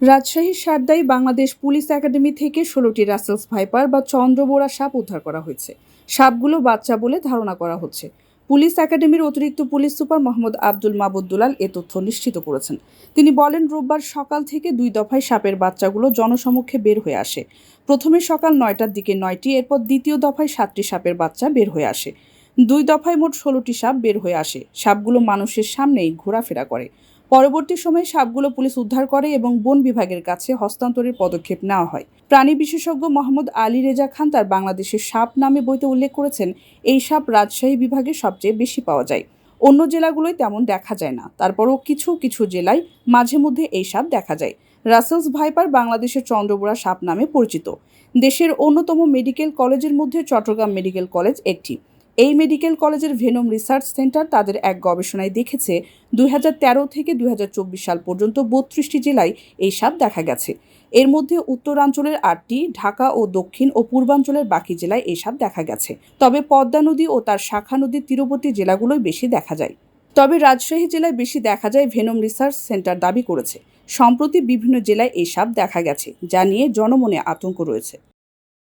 রাজশাহীর সারদায় Bangladesh police academy থেকে ষোলোটি রাসেলস ভাইপার বা চন্দ্রবোরা সাপ উদ্ধার করা হয়েছে। সাপগুলো বাচ্চা বলে ধারণা করা হচ্ছে। পুলিশ একাডেমির অতিরিক্ত পুলিশ সুপার মোহাম্মদ আব্দুল মাবুদ দুলাল এ তথ্য নিশ্চিত করেছেন। তিনি বলেন, রোববার সকাল থেকে দুই দফায় সাপের বাচ্চাগুলো জনসমক্ষে বের হয়ে আসে। প্রথমে সকাল নয়টার দিকে নয়টি, এরপর দ্বিতীয় দফায় সাতটি সাপের বাচ্চা বের হয়ে আসে। দুই দফায় মোট ষোলোটি সাপ বের হয়ে আসে। সাপগুলো মানুষের সামনেই ঘোরাফেরা করে। পরবর্তী সময়ে সাপগুলো পুলিশ উদ্ধার করে এবং বন বিভাগের কাছে হস্তান্তরের পদক্ষেপ নেওয়া হয়। প্রাণী বিশেষজ্ঞ মোহাম্মদ আলী রেজা খান তার বাংলাদেশের সাপ নামে বইতে উল্লেখ করেছেন, এই সাপ রাজশাহী বিভাগে সবচেয়ে বেশি পাওয়া যায়। অন্য জেলাগুলোয় তেমন দেখা যায় না। তারপরও কিছু কিছু জেলায় মাঝে মধ্যে এই সাপ দেখা যায়। রাসেলস ভাইপার বাংলাদেশের চন্দ্রবোড়া সাপ নামে পরিচিত। দেশের অন্যতম মেডিকেল কলেজের মধ্যে চট্টগ্রাম মেডিকেল কলেজ একটি। এই মেডিকেল কলেজের ভেনম রিসার্চ সেন্টার তাদের এক গবেষণায় দেখেছে, দুই হাজার তেরো থেকে দুই হাজার চব্বিশ সাল পর্যন্ত বত্রিশটি জেলায় এই সাপ দেখা গেছে। এর মধ্যে উত্তরাঞ্চলের আটটি, ঢাকা ও দক্ষিণ ও পূর্বাঞ্চলের বাকি জেলায় এই সাপ দেখা গেছে। তবে পদ্মা নদী ও তার শাখা নদীর তীরবর্তী জেলাগুলোয় বেশি দেখা যায়। তবে রাজশাহী জেলায় বেশি দেখা যায় ভেনম রিসার্চ সেন্টার দাবি করেছে। সম্প্রতি বিভিন্ন জেলায় এই সাপ দেখা গেছে, যা নিয়ে জনমনে আতঙ্ক রয়েছে।